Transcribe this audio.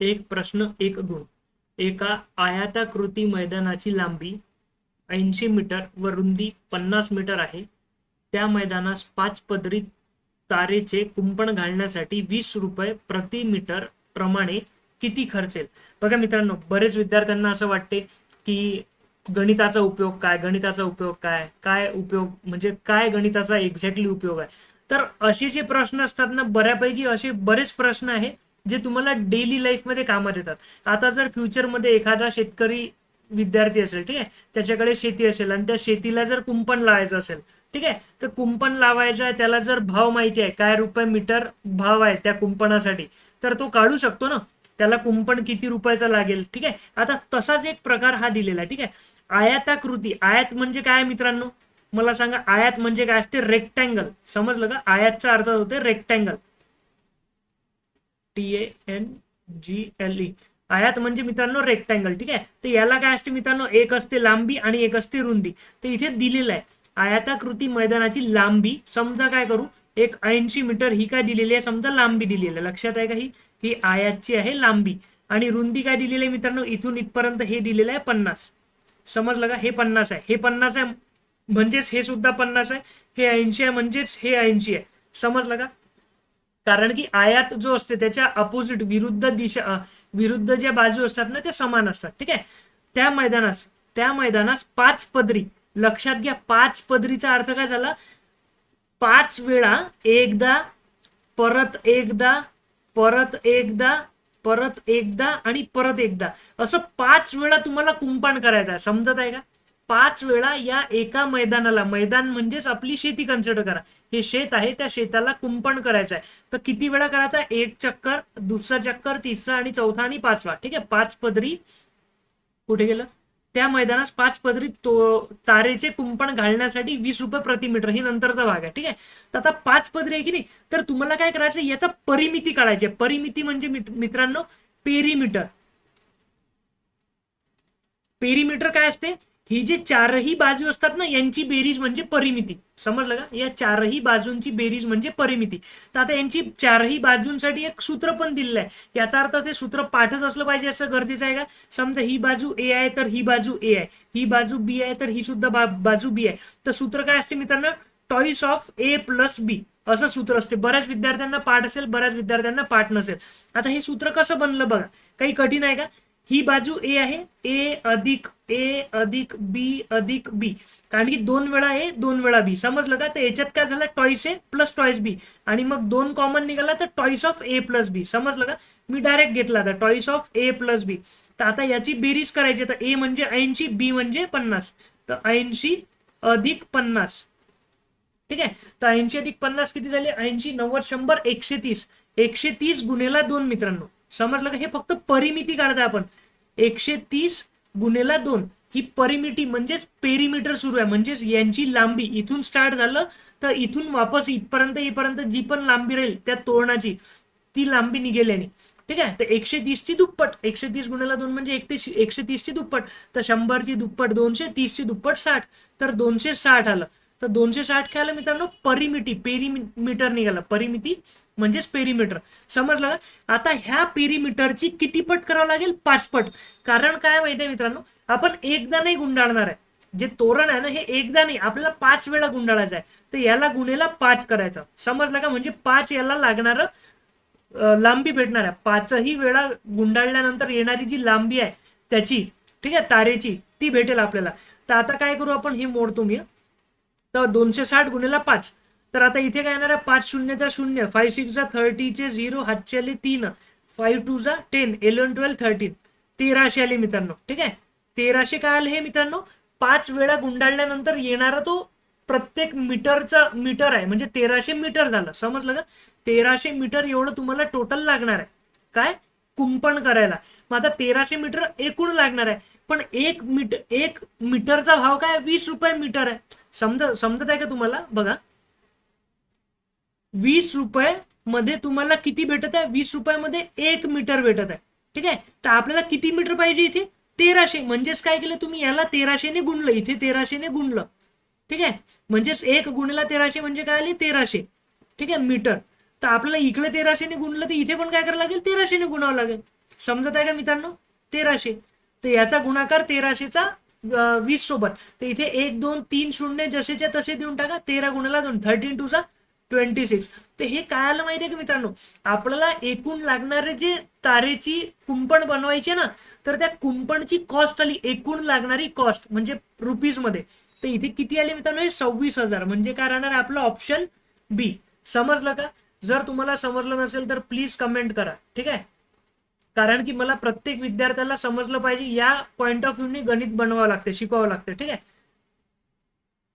एक प्रश्न एक गुण. एका आयताकृती मैदानाची लांबी ऐंशी मीटर व रुंदी पन्नास मीटर आहे. त्या मैदानास पाच पदरी तारेचे कुंपण घालण्यासाठी वीस रुपये प्रति मीटर प्रमाणे किती खर्चेल बघा मित्रांनो बरेच विद्यार्थ्यांना असं वाटते की गणिताचा उपयोग काय गणिताचा उपयोग काय काय उपयोग म्हणजे काय गणिताचा एक्झॅक्टली उपयोग आहे? तर असे जे प्रश्न असतात ना बऱ्यापैकी असे बरेच प्रश्न आहे. जे तुम्हाला डेली लाईफमध्ये कामात येतात. आता जर फ्युचरमध्ये एखादा शेतकरी विद्यार्थी असेल ठीक आहे? त्याच्याकडे शेती असेल आणि त्या शेतीला जर कुंपण लावायचं असेल ठीक आहे? तर कुंपण लावायचं आहे त्याला जर भाव माहिती आहे काय रुपये मीटर भाव आहे त्या कुंपणासाठी तर तो काढू शकतो ना? त्याला कुंपण किती रुपयाचा लागेल ठीक आहे? आता तसाच एक प्रकार हा दिलेला आहे ठीक आहे? आयाताकृती आयात म्हणजे काय मित्रांनो? मला सांगा आयात म्हणजे काय असते? रेक्टँगल समजलं का? आयातचा अर्थ होते rectangle T A N G L E आयात म्हणजे मित्रांनो रेक्टँगल ठीक आहे? तर याला काय असते मित्रांनो? एक असते लांबी आणि एक असते रुंदी. तर इथे दिलेलं आहे. आयताकृती मैदानाची लांबी समजा काय करू? एक ऐंशी मीटर ही काय दिलेली आहे? समजा लांबी दिलेली आहे. लक्षात आहे का ही? ही आयातची आहे लांबी. आणि रुंदी काय दिलेली आहे मित्रांनो? इथून इथपर्यंत हे दिलेलं आहे पन्नास. समजलं का? हे पन्नास आहे. हे पन्नास आहे म्हणजेच हे सुद्धा पन्नास आहे. हे ऐंशी आहे म्हणजेच हे ऐंशी आहे. समजलं का? कारण की आयात जो असते त्याच्या अपोजिट विरुद्ध दिशा विरुद्ध ज्या बाजू असतात ना त्या समान असतात. ठीक आहे? त्या मैदानास त्या मैदानास पाच पदरी. लक्षात घ्या पाच पदरीचा अर्थ काय झाला? पाच वेळा एकदा परत एकदा परत एकदा परत एकदा आणि परत एकदा. असं पाच वेळा तुम्हाला कुंपण करायचं आहे. समजत आहे का? पाच वेळा या एका मैदानाला मैदान म्हणजेच आपली शेती कन्सिडर करा. हे शेत आहे त्या शेताला कुंपण करायचं आहे. तर किती वेळा करायचा? एक चक्कर दुसरा चक्कर तिसरा आणि चौथा आणि पाचवा. ठीक आहे? पाच पदरी कुठे गेलं? त्या मैदानास पाच पदरी तो तारेचे कुंपण घालण्यासाठी वीस रुपये प्रति मीटर ही नंतरचा भाग आहे. ठीक आहे? तर आता पाच पदरी आहे की नाही? तर तुम्हाला काय करायचं याचा परिमिती काढायची आहे. परिमिती म्हणजे मित्रांनो पेरीमीटर. पेरीमीटर काय असते? ही जे चारही बाजू असतात ना यांची बेरीज म्हणजे परिमिती. समजलं का? या चारही बाजूंची बेरीज म्हणजे परिमिती. तर आता यांची चारही बाजूंसाठी एक सूत्र पण दिलेलं आहे. याचा अर्थ ते सूत्र पाठच असलं पाहिजे असं गरजेचं आहे का? समजा ही बाजू ए आहे तर ही बाजू ए आहे. ही बाजू बी आहे तर ही सुद्धा बा- बाजू बी आहे. तर सूत्र काय असते मित्रांनो? Twice of A plus B असं सूत्र असते. बऱ्याच विद्यार्थ्यांना पाठ असेल बऱ्याच विद्यार्थ्यांना पाठ नसेल. आता हे सूत्र कसं बनलं बघा. काही कठीण आहे का? ही बाजू ए आहे. ए अधिक ए अधिक बी अधिक बी कारण की दोन वेळा ए दोन वेळा बी समजलं का? तर याच्यात काय झालं? Twice A plus twice B आणि मग दोन कॉमन निघाला तर twice of A plus B समजलं का? मी डायरेक्ट घेतला आता. Twice of A plus B तर आता याची बेरीज करायची तर ए म्हणजे ऐंशी बी म्हणजे पन्नास. तर ऐंशी अधिक पन्नास. ठीक आहे? तर ऐंशी अधिक पन्नास किती झाले? ऐंशी नव्वद शंभर एकशे तीस. एकशे तीस गुन्हेला दोन मित्रांनो. समजलं का? हे फक्त परिमिती काढताय आपण. एकशे तीस गुन्हेला दोन ही परिमिती म्हणजेच पेरीमीटर सुरू आहे. म्हणजेच यांची लांबी. इथून स्टार्ट झालं तर इथून वापस इथपर्यंत इथपर्यंत जी पण लांबी राहील त्या तोरणाची ती लांबी निघेल्याने ठीक आहे? तर एकशे तीसची दुप्पट. एकशे तीस गुणेला दोन म्हणजे एकतीस एकशे तीसची दुप्पट. तर शंभरची दुप्पट दोनशे तीसची दुप्पट साठ. तर दोनशे साठ आलं. तर दोनशे साठ काय आलं मित्रांनो परिमिती पेरीमीटर निघाला. परिमिती म्हणजेच पेरीमीटर समजलं का? आता ह्या पेरीमीटरची किती पट करावं लागेल? पाच पट. कारण काय माहिती आहे मित्रांनो? आपण एकदा नाही गुंडाळणार आहे. जे तोरण आहे ना हे एकदा नाही. आपल्याला पाच वेळा गुंडाळायचं आहे. तर याला गुन्हेला पाच करायचं. समजलं का? म्हणजे पाच याला लागणार लांबी भेटणार आहे. पाचही वेळा गुंडाळल्यानंतर येणारी जी लांबी आहे त्याची ठीक आहे तारेची ती भेटेल आपल्याला. तर आता काय करू आपण? हे मोडतो मी तर दोनशे साठ गुणिला पाच. तर आता इथे काय येणार आहे? पाच शून्यचा शून्य फाईव्ह सिक्सचा थर्टीचे झिरो हातच्याले तीन फाईव्ह टूचा टेन इलेव्हन ट्वेल्व थर्टीन तेराशे आले मित्रांनो ठीक आहे? तेराशे काय आले हे मित्रांनो? पाच वेळा गुंडाळल्यानंतर येणारा तो प्रत्येक मीटरचा मीटर आहे. म्हणजे तेराशे मीटर झालं. समजलं का? तेराशे मीटर एवढं तुम्हाला टोटल लागणार आहे. काय? कुंपण करायला. मग आता तेराशे मीटर एकूण लागणार आहे. पण एक मीटर एक मीटरचा भाव काय? वीस रुपये मीटर आहे. समज समजत आहे का तुम्हाला? बघा. वीस रुपये मध्ये तुम्हाला किती भेटत आहे? वीस रुपयामध्ये एक मीटर भेटत आहे. ठीक आहे? तर आपल्याला किती मीटर पाहिजे इथे? तेराशे. म्हणजेच काय केलं तुम्ही? याला तेराशेने गुणलं. इथे तेराशेने गुणलं. ठीक आहे? म्हणजेच एक गुणला तेराशे म्हणजे काय आले? तेराशे. ठीक आहे? मीटर. तर आपल्याला इकडे तेराशेने गुणलं तर इथे पण काय करावं लागेल? तेराशेने गुणावं लागेल. समजत आहे का मित्रांनो? तेराशे. तर याचा गुणाकार तेराशेचा वीस सोबत. तर इथे एक दोन तीन शून्य जसेच्या तसे देऊन टाका. तेरा गुणाला दोन थर्टीन टू ट्वेंटी सिक्स तर हे काय आलं माहितीये का मित्रांनो? आपल्याला एकूण लागणारे जे तारेची कुंपण बनवायची आहे ना तर त्या कुंपणची कॉस्ट आली. एकूण लागणारी कॉस्ट म्हणजे रुपीजमध्ये. तर इथे किती आले मित्रांनो? हे सव्वीस हजार. म्हणजे काय राहणार? आहे आपलं ऑप्शन बी समजलं का? जर तुम्हाला समजलं नसेल तर प्लीज कमेंट करा. ठीक आहे? कारण की मला प्रत्येक विद्यार्थ्याला समजलं पाहिजे या पॉईंट ऑफ व्ह्यूने गणित बनवावं लागते शिकवावं लागते ठीक आहे?